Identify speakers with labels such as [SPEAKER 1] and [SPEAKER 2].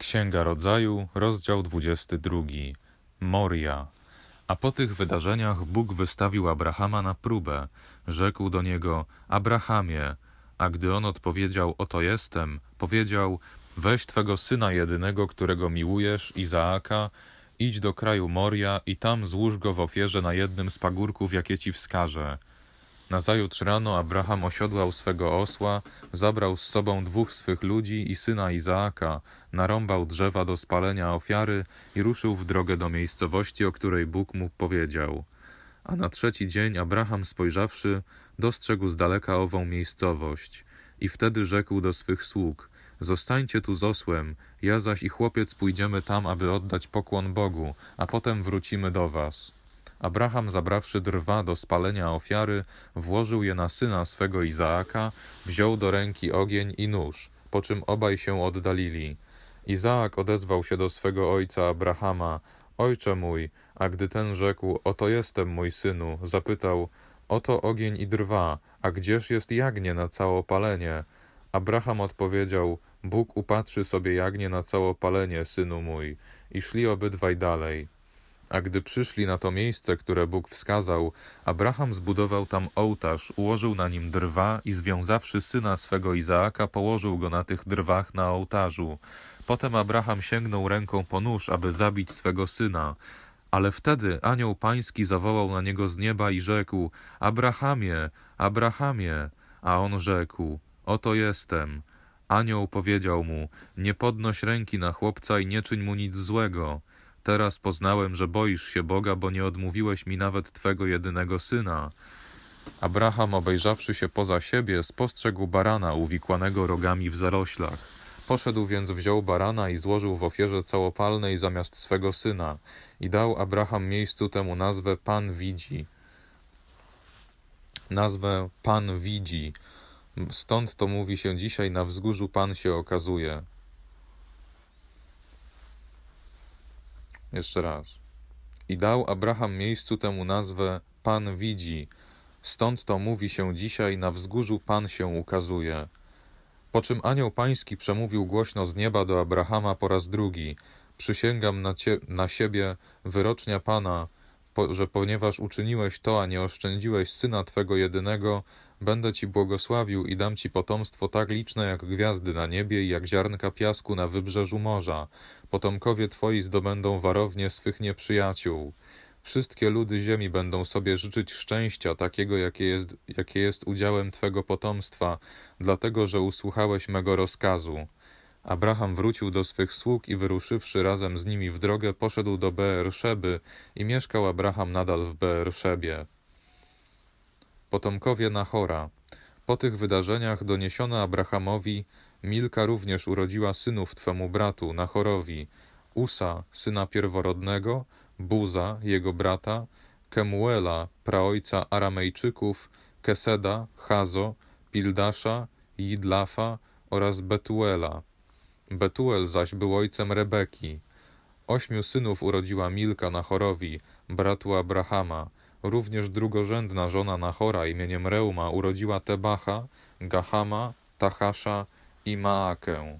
[SPEAKER 1] Księga Rodzaju, rozdział 22. Moria. A po tych wydarzeniach Bóg wystawił Abrahama na próbę. Rzekł do niego: Abrahamie. A gdy on odpowiedział: Oto jestem, powiedział: Weź twego syna jedynego, którego miłujesz, Izaaka, idź do kraju Moria i tam złóż go w ofierze na jednym z pagórków, jakie ci wskażę. Nazajutrz rano Abraham osiodłał swego osła, zabrał z sobą dwóch swych ludzi i syna Izaaka, narąbał drzewa do spalenia ofiary i ruszył w drogę do miejscowości, o której Bóg mu powiedział. A na trzeci dzień Abraham spojrzawszy, dostrzegł z daleka ową miejscowość. I wtedy rzekł do swych sług: Zostańcie tu z osłem, ja zaś i chłopiec pójdziemy tam, aby oddać pokłon Bogu, a potem wrócimy do was. Abraham, zabrawszy drwa do spalenia ofiary, włożył je na syna swego Izaaka, wziął do ręki ogień i nóż, po czym obaj się oddalili. Izaak odezwał się do swego ojca Abrahama: Ojcze mój, a gdy ten rzekł: Oto jestem, mój synu, zapytał: Oto ogień i drwa, a gdzież jest jagnię na całopalenie? Abraham odpowiedział: Bóg upatrzy sobie jagnię na całopalenie, synu mój. I szli obydwaj dalej. A gdy przyszli na to miejsce, które Bóg wskazał, Abraham zbudował tam ołtarz, ułożył na nim drwa i związawszy syna swego Izaaka, położył go na tych drwach na ołtarzu. Potem Abraham sięgnął ręką po nóż, aby zabić swego syna. Ale wtedy anioł pański zawołał na niego z nieba i rzekł: Abrahamie, Abrahamie. A on rzekł: Oto jestem. Anioł powiedział mu: Nie podnoś ręki na chłopca i nie czyń mu nic złego. Teraz poznałem, że boisz się Boga, bo nie odmówiłeś mi nawet twego jedynego syna. Abraham, obejrzawszy się poza siebie, spostrzegł barana uwikłanego rogami w zaroślach. Poszedł więc, wziął barana i złożył w ofierze całopalnej zamiast swego syna. I dał Abraham miejscu temu nazwę Pan widzi. Nazwę Pan widzi. Stąd to mówi się dzisiaj, na wzgórzu Pan się okazuje. Jeszcze raz. I dał Abraham miejscu temu nazwę Pan widzi. Stąd to mówi się dzisiaj, na wzgórzu Pan się ukazuje. Po czym anioł pański przemówił głośno z nieba do Abrahama po raz drugi. Przysięgam na, cie, na siebie wyrocznia Pana, po, że ponieważ uczyniłeś to, a nie oszczędziłeś syna Twego jedynego, będę Ci błogosławił i dam Ci potomstwo tak liczne jak gwiazdy na niebie i jak ziarnka piasku na wybrzeżu morza. Potomkowie Twoi zdobędą warownie swych nieprzyjaciół. Wszystkie ludy ziemi będą sobie życzyć szczęścia, takiego, jakie jest, jakie jest udziałem Twego potomstwa, dlatego, że usłuchałeś mego rozkazu. Abraham wrócił do swych sług i wyruszywszy razem z nimi w drogę, poszedł do Beerszeby i mieszkał Abraham nadal w Beerszebie. Potomkowie Nahora. Po tych wydarzeniach doniesiono Abrahamowi, Milka również urodziła synów twemu bratu, Nahorowi, Usa, syna pierworodnego, Buza, jego brata, Kemuela, praojca Aramejczyków, Keseda, Hazo, Pildasza, Jidlafa oraz Betuela. Betuel zaś był ojcem Rebeki. Ośmiu synów urodziła Milka Nahorowi, bratu Abrahama. Również drugorzędna żona Nahora imieniem Reuma urodziła Tebacha, Gahama, Tahasza i Maakę.